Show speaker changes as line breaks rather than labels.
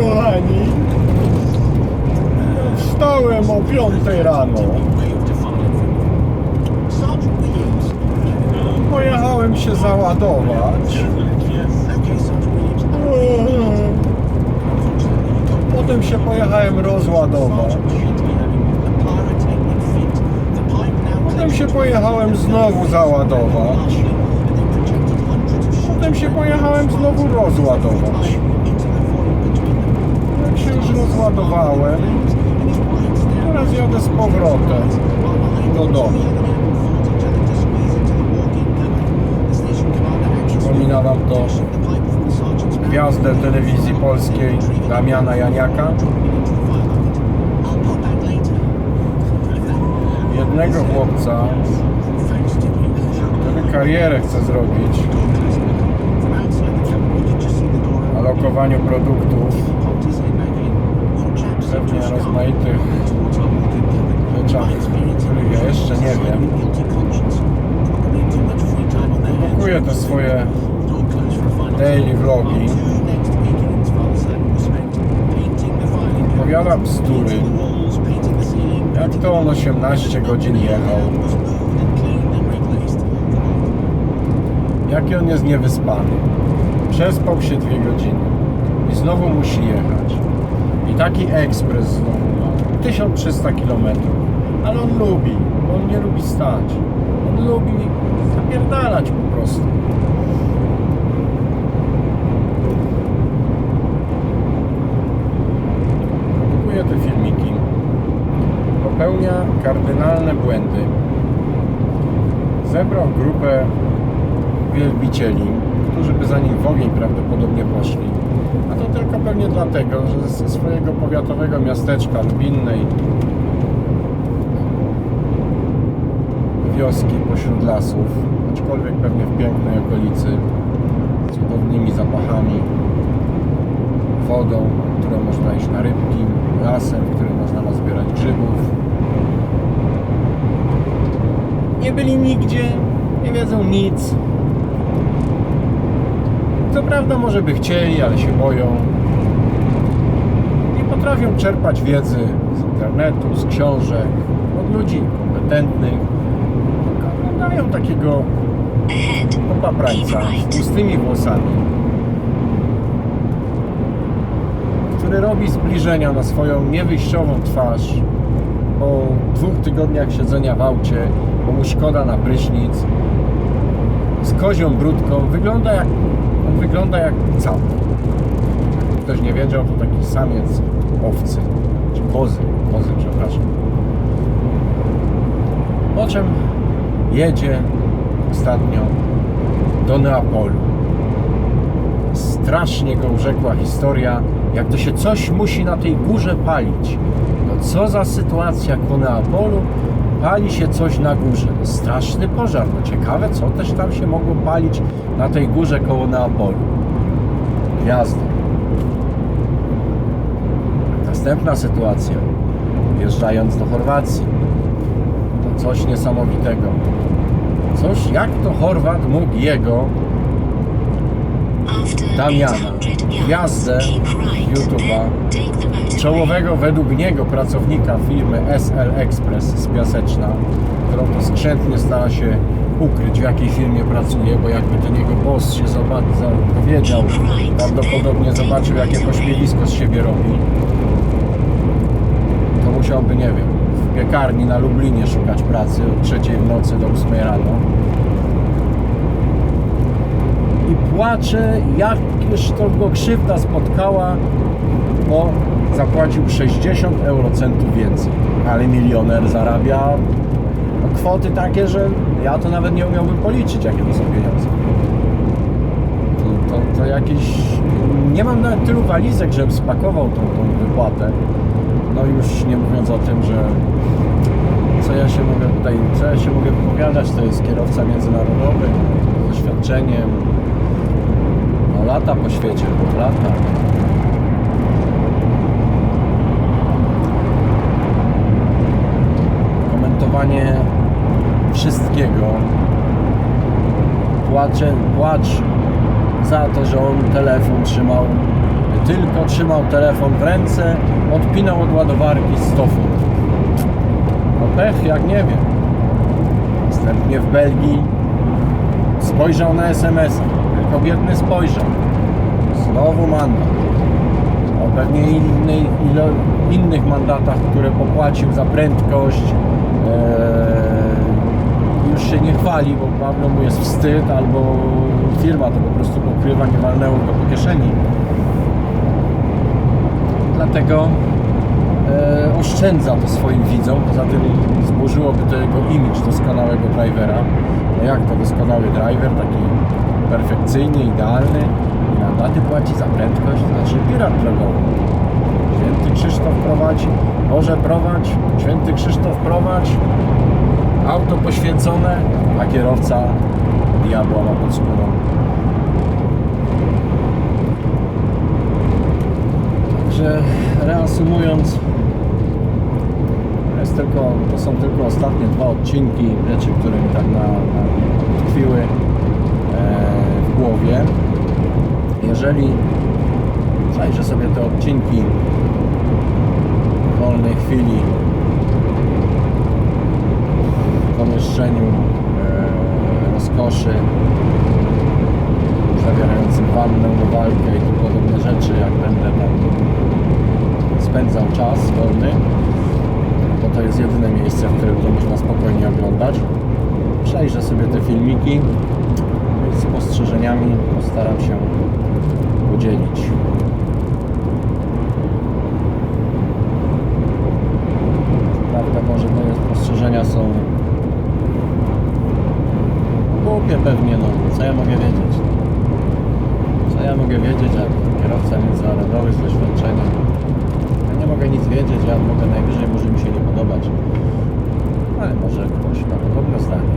kochani. Wstałem o 5 rano. Pojechałem się załadować. Potem się pojechałem rozładować. Potem się pojechałem znowu załadować. Potem się pojechałem znowu rozładować. Już rozładowałem, teraz jadę z powrotem do domu. Przypomina wam to gwiazdę telewizji polskiej Damiana Janiaka. Jednego chłopca, który karierę chce zrobić na lokowaniu produktów, pewnie rozmaitych rzeczach, których ja jeszcze nie wiem. Produkuję te swoje daily vlogi. Opowiada bzdury. Jak to on 18 godzin jechał? Jaki on jest niewyspany? Przespał się dwie godziny i znowu musi jechać. Taki ekspres znowu ma 1300 km. Ale on lubi, on nie lubi stać. On lubi zapierdalać po prostu. Produkuje te filmiki. Popełnia kardynalne błędy. Zebrał grupę wielbicieli, którzy by za nim w ogień prawdopodobnie poszli. A to tylko pewnie dlatego, że ze swojego powiatowego miasteczka Lubinnej wioski pośród lasów, aczkolwiek pewnie w pięknej okolicy, z cudownymi zapachami, wodą, którą można iść na rybki, lasem, w którym można nazbierać grzybów. Nie byli nigdzie, nie wiedzą nic. Co prawda może by chcieli, ale się boją. Potrafią czerpać wiedzy z internetu, z książek, od ludzi kompetentnych. Oglądają takiego popaprańca z pustymi włosami, który robi zbliżenia na swoją niewyjściową twarz po dwóch tygodniach siedzenia w aucie, bo mu szkoda na prysznic, z kozią brudką, wygląda jak, wygląda jak. Jakby Ktoś nie wiedział, to taki samiec owcy, czy kozy, kozy, przepraszam. Po czym jedzie ostatnio do Neapolu. Strasznie go urzekła historia, jak to się coś musi na tej górze palić. No co za sytuacja ku Neapolu, pali się coś na górze. No straszny pożar. No ciekawe, co też tam się mogło palić na tej górze koło Neapolu. Gwiazda. Następna sytuacja. Wjeżdżając do Chorwacji. To coś niesamowitego. Coś, jak to Chorwat mógł jego
Damiana, gwiazdę YouTube'a,
czołowego według niego pracownika firmy SL Express z Piaseczna, którą to skrzętnie stara się ukryć, w jakiej firmie pracuje, bo jakby ten jego boss się zobaczył, dowiedział, prawdopodobnie zobaczył, jakie pośmiewisko z siebie robi, to musiałby, nie wiem, w piekarni na Lublinie szukać pracy od trzeciej w nocy do 8 rano. I płacze, jakież to go krzywda spotkała, bo zapłacił 60 eurocentów więcej. Ale milioner zarabia no, kwoty takie, że ja to nawet nie umiałbym policzyć, jakie to są pieniądze. To, to, to jakieś... Nie mam nawet tylu walizek, żebym spakował tą, tą wypłatę. No już nie mówiąc o tym, że co ja się mogę tutaj, co ja się mogę wypowiadać, to jest kierowca międzynarodowy, doświadczeniem, no lata po świecie, lata. Komentowanie wszystkiego. Płacze, płacz za to, że on telefon trzymał tylko trzymał telefon w ręce, odpinał od ładowarki 100 funtów. No pech, jak nie wiem. Następnie w Belgii spojrzał na SMS-a. Tylko biedny spojrzał. Znowu mandat. O pewnie innej, ilo, innych mandatach, które popłacił za prędkość. Eee, już się nie chwali, bo pewno mu jest wstyd, albo firma to po prostu pokrywa, nie walnęło go po kieszeni. Dlatego e, oszczędza to swoim widzom. Poza tym zburzyłoby to jego imidż doskonałego drivera. No jak to doskonały driver, taki perfekcyjny, idealny. I mandaty płaci za prędkość, to znaczy pirat drogowy. Święty Krzysztof prowadzi, Boże prowadź, Święty Krzysztof prowadź. Auto poświęcone, a kierowca diabła ma pod skórą. Także reasumując, jest tylko, to są tylko ostatnie dwa odcinki, rzeczy, które mi tak na, na tkwiły e, w głowie. Jeżeli zajrzę sobie te odcinki w wolnej chwili w pomieszczeniu e, rozkoszy zawierającym wannę, walkę i tym podobne rzeczy, jak będę tam spędzał czas wolny, bo to jest jedyne miejsce, w którym to można spokojnie oglądać. Przejrzę sobie te filmiki i z spostrzeżeniami postaram się podzielić. Prawda, może moje spostrzeżenia są głupie pewnie, no co ja mogę wiedzieć? Co ja mogę wiedzieć, jak kierowca międzynarodowy z doświadczeniem? mogę nic wiedzieć, ja mogę najwyżej, może mi się nie podobać. Ale może ktoś ma podobne zdanie.